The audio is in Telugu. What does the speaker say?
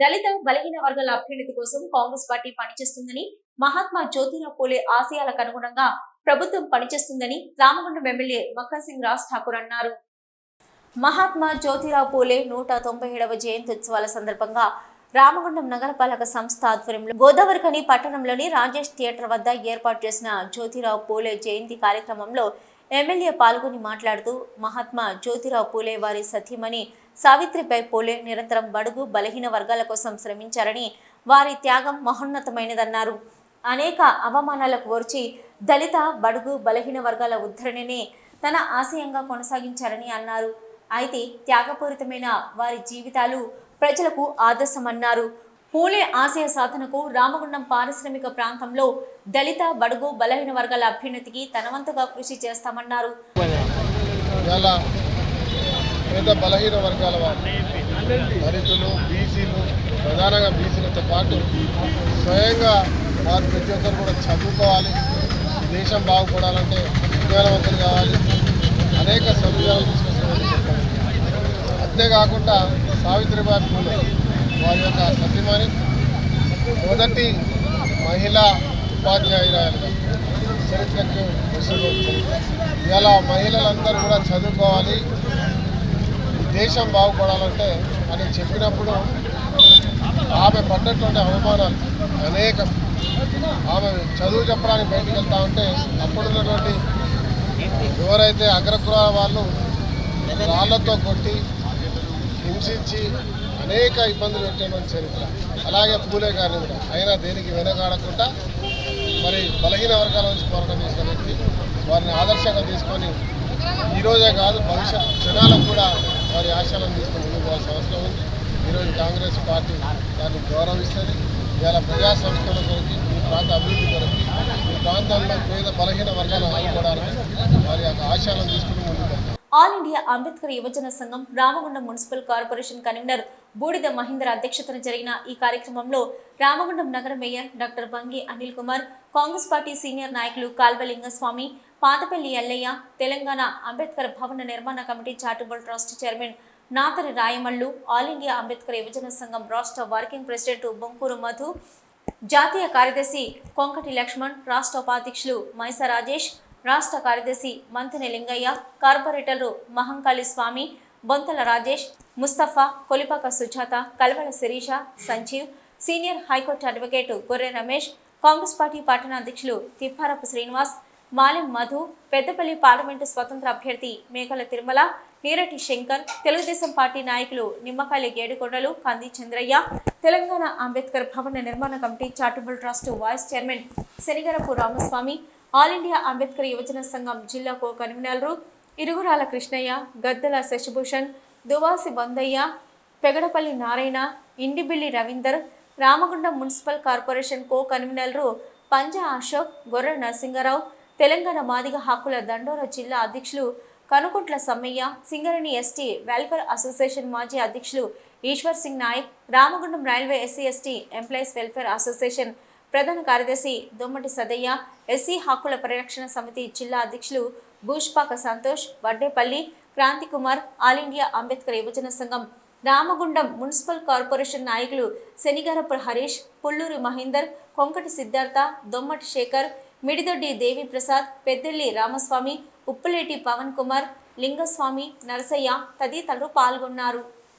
దళిత బలహీన వర్గాల అభ్యున్నతి కోసం కాంగ్రెస్ పార్టీ పనిచేస్తుందని మహాత్మా జ్యోతిరావు పూలే ఆశయాలకు అనుగుణంగా ప్రభుత్వం పనిచేస్తుందని రామగుండం ఎమ్మెల్యే మక్కన్ సింగ్ రాజ్ ఠాకూర్ అన్నారు. మహాత్మా జ్యోతిరావు పూలే నూట తొంభై ఏడవ జయంతి ఉత్సవాల సందర్భంగా రామగుండం నగరపాలక సంస్థ ఆధ్వర్యంలో గోదావరికని పట్టణంలోని రాజేష్ థియేటర్ వద్ద ఏర్పాటు చేసిన జ్యోతిరావు పూలే జయంతి కార్యక్రమంలో ఎమ్మెల్యే పాల్గొని మాట్లాడుతూ మహాత్మా జ్యోతిరావు పూలే వారి సతీమణి సావిత్రిబాయి పూలే నిరంతరం బడుగు బలహీన వర్గాల కోసం శ్రమించారని వారి త్యాగం మహోన్నతమైనదన్నారు. అనేక అవమానాలకు ఓర్చి దళిత బడుగు బలహీన వర్గాల ఉద్ధరణనే తన ఆశయంగా కొనసాగించారని అన్నారు. అయితే త్యాగపూరితమైన వారి జీవితాలు ప్రజలకు ఆదర్శమన్నారు. పూలే ఆశయ సాధనకు రామగుండం పారిశ్రామిక ప్రాంతంలో దళిత బడుగు బలహీన వర్గాల అభ్యున్నతికి తనవంతుగా కృషి చేస్తామన్నారు. పేద బలహీన వర్గాల వారు దళితులు బీసీలు ప్రధానంగా బీసీలతో పాటు స్వయంగా వారు ప్రతి ఒక్కరు కూడా చదువుకోవాలి దేశం బాగుపడాలంటే విజ్ఞానవంతులు కావాలి అనేక సౌకర్యాలు తీసుకొస్తున్నారు అంతేకాకుండా సావిత్రిబాయి పూలే వారి యొక్క సత్యమణి మొదటి మహిళా ఉపాధ్యాయురాలుగా చరిత్రకు వస్తుంది ఇలా మహిళలందరూ కూడా చదువుకోవాలి దేశం బాగుపడాలంటే అని చెప్పినప్పుడు ఆమె పడ్డటువంటి అవమానాలు అనేకం. ఆమె చదువు చెప్పడానికి బయటకు వెళ్తా ఉంటే అప్పుడున్నటువంటి ఎవరైతే అగ్రకుల వాళ్ళు రాళ్ళతో కొట్టి హింసించి అనేక ఇబ్బందులు పెట్టేటువంటి చరిత్ర. అలాగే పూలే గారిని కూడా. అయినా దేనికి వెనకాడకుండా మరి బలహీన వర్గాల నుంచి పోరాటం చేసిన వ్యక్తి వారిని ఆదర్శంగా తీసుకొని ఈరోజే కాదు భవిష్యత్ జనాలకు కూడా వారి ఆశయాలను తీసుకొని ముందుకు పోవాల్సిన అవసరం ఉంది. ఈరోజు కాంగ్రెస్ పార్టీ దాన్ని గౌరవిస్తుంది. ఇవాళ ప్రజా సంస్కరణ కొరకు ఈ ప్రాంత అభివృద్ధి కొరకు ఈ ప్రాంతంలో పేద బలహీన వర్గాలను ఆదుకోవడానికి వారి యొక్క ఆశయాలను తీసుకుని ముందుకు ఆల్ ఇండియా అంబేద్కర్ యువజన సంఘం రామగుండం మున్సిపల్ కార్పొరేషన్ కన్వీనర్ బూడిద మహేందర్ అధ్యక్షతన జరిగిన ఈ కార్యక్రమంలో రామగుండం నగర mayor doctor Bangi Anil Kumar Congress party senior నాయకులు కాల్వలింగస్వామి పాతపల్లి ఎల్లయ్య తెలంగాణ అంబేద్కర్ భవన నిర్మాణ committee charitable trust chairman Natari Rayamallu all India Ambedkar యువజన సంఘం రాష్ట్ర వర్కింగ్ ప్రెసిడెంట్ బొంకూరు మధు జాతీయ కార్యదర్శి కొంకటి లక్ష్మణ్ రాష్ట్ర ఉపాధ్యక్షులు మైసా రాజేష్ రాష్ట్ర కార్యదర్శి మంతెన లింగయ్య కార్పొరేటర్లు Mahankali Swamy Bonthala Rajesh Mustafa Kolipaka Sujatha Kalvala Sirisha Sanjeev senior high court advocate Gorre Ramesh Congress party పట్టణ అధ్యక్షులు తిప్పారపు శ్రీనివాస్ మాలెం మధు పెద్దపల్లి పార్లమెంటు స్వతంత్ర అభ్యర్థి మేకల తిరుమల నీరటి శంకర్ తెలుగుదేశం పార్టీ నాయకులు నిమ్మకాయల గేడుకొండలు కంది చంద్రయ్య తెలంగాణ అంబేద్కర్ భవన నిర్మాణ committee charitable trust vice chairman Shanigarapu Ramaswamy all India Ambedkar యువజన సంఘం జిల్లా కో కన్వీనర్లు Iruguraala Krishnaiah Gaddela Shashibhushan Duvasi Bandaiah Pegadapalli Narayana Indibilli Ravinder Ramagundam municipal corporation co కన్వీనర్లు పంజా అశోక్ గొర్రె నరసింగరావు తెలంగాణ మాదిగ హక్కుల దండోర జిల్లా అధ్యక్షులు Kanukuntla Sammaiah Singareni ST welfare association మాజీ అధ్యక్షులు Eshwar Singh Nayak Ramagundam railway SC ST employees welfare association ప్రధాన కార్యదర్శి దొమ్మటి సదయ్య ఎస్సీ హక్కుల పరిరక్షణ సమితి జిల్లా అధ్యక్షులు భూష్పాక సంతోష్ వడ్డేపల్లి క్రాంతి కుమార్ ఆల్ ఇండియా అంబేద్కర్ యువజన సంఘం రామగుండం మున్సిపల్ కార్పొరేషన్ నాయకులు శనిగారపు హరీష్ పుల్లూరి మహేందర్ కొంకటి సిద్ధార్థ దొమ్మటి శేఖర్ మిడిదొడ్డి దేవిప్రసాద్ పెద్దెల్లి రామస్వామి ఉప్పులేటి పవన్ కుమార్ లింగస్వామి నరసయ్య తదితరులు పాల్గొన్నారు.